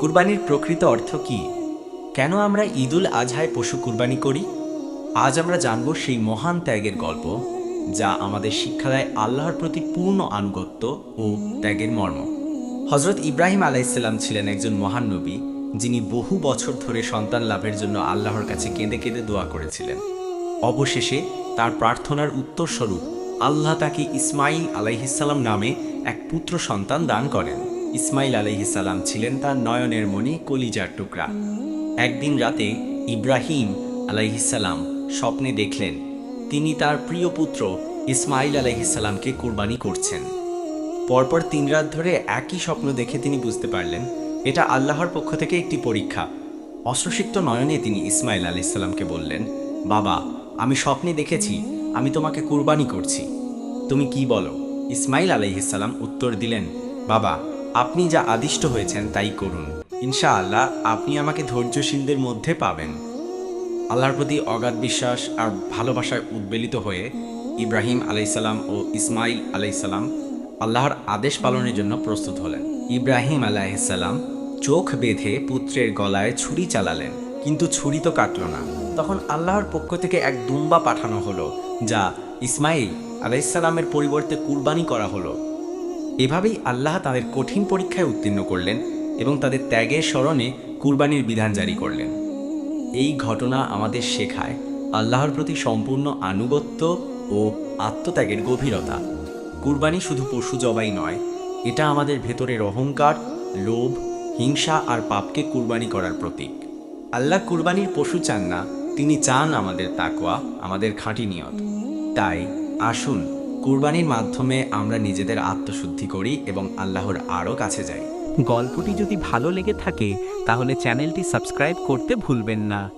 কুরবানির প্রকৃত অর্থ কি? কেন আমরা ঈদুল আজহায় পশু কুরবানি করি? আজ আমরা জানব সেই মহান ত্যাগের গল্প, যা আমাদের শিক্ষা দেয় আল্লাহর প্রতি পূর্ণ আনুগত্য ও ত্যাগের মর্ম। হজরত ইব্রাহিম আলাইসাল্লাম ছিলেন একজন মহান নবী, যিনি বহু বছর ধরে সন্তান লাভের জন্য আল্লাহর কাছে কেঁদে কেঁদে দোয়া করেছিলেন। অবশেষে তার প্রার্থনার উত্তরস্বরূপ আল্লাহ তাকে ইসমাইল আলাইহিসাল্লাম নামে এক পুত্র সন্তান দান করেন। ইসমাইল আলাইহিসাল্লাম ছিলেন তার নয়নের মণি কলিজার টুকরা। একদিন রাতে ইব্রাহিম আলাইহিসাল্লাম স্বপ্নে দেখলেন, তিনি তার প্রিয় পুত্র ইসমাইল আলাইহিসাল্লামকে কোরবানি করছেন। পরপর তিন রাত ধরে একই স্বপ্ন দেখে তিনি বুঝতে পারলেন, এটা আল্লাহর পক্ষ থেকে একটি পরীক্ষা। অশ্রসিক্ত নয়নে তিনি ইসমাইল আলাইসাল্লামকে বললেন, বাবা, আমি স্বপ্নে দেখেছি, আমি তোমাকে কুরবানি করছি। তুমি কি বলো? ইসমাইল আলাইহিসাল্লাম উত্তর দিলেন, বাবা আপনি যা আদিষ্ট হয়েছেন তাই করুন। ইনশাআল্লাহ, আপনি আমাকে ধৈর্যশীলদের মধ্যে পাবেন। আল্লাহর প্রতি অগাধ বিশ্বাস আর ভালোবাসায় উদ্বেলিত হয়ে ইব্রাহিম আলাইসাল্লাম ও ইসমাইল আলাইসাল্লাম আল্লাহর আদেশ পালনের জন্য প্রস্তুত হলেন। ইব্রাহিম আলাইসাল্লাম চোখ বেঁধে পুত্রের গলায় ছুরি চালালেন, কিন্তু ছুরি তো কাটল না। তখন আল্লাহর পক্ষ থেকে এক দুম্বা পাঠানো হলো, যা ইসমাইল আলাইসাল্লামের পরিবর্তে কুরবানি করা হলো। এভাবেই আল্লাহ তাদের কঠিন পরীক্ষায় উত্তীর্ণ করলেন এবং তাদের ত্যাগের স্মরণে কুরবানির বিধান জারি করলেন। এই ঘটনা আমাদের শেখায় আল্লাহর প্রতি সম্পূর্ণ আনুগত্য ও আত্মত্যাগের গভীরতা। কুরবানি শুধু পশু জবাই নয়, এটা আমাদের ভেতরের অহংকার, লোভ, হিংসা আর পাপকে কুরবানি করার প্রতীক। আল্লাহ কুরবানির পশু চান না, তিনি চান আমাদের তাকোয়া আমাদের খাঁটি নিয়ত। তাই আসুন কুরবানির মাধ্যমে আমরা নিজেদের আত্মশুদ্ধি করি এবং আল্লাহর আরও কাছে যাই। গল্পটি যদি ভালো লেগে থাকে, তাহলে চ্যানেলটি সাবস্ক্রাইব করতে ভুলবেন না।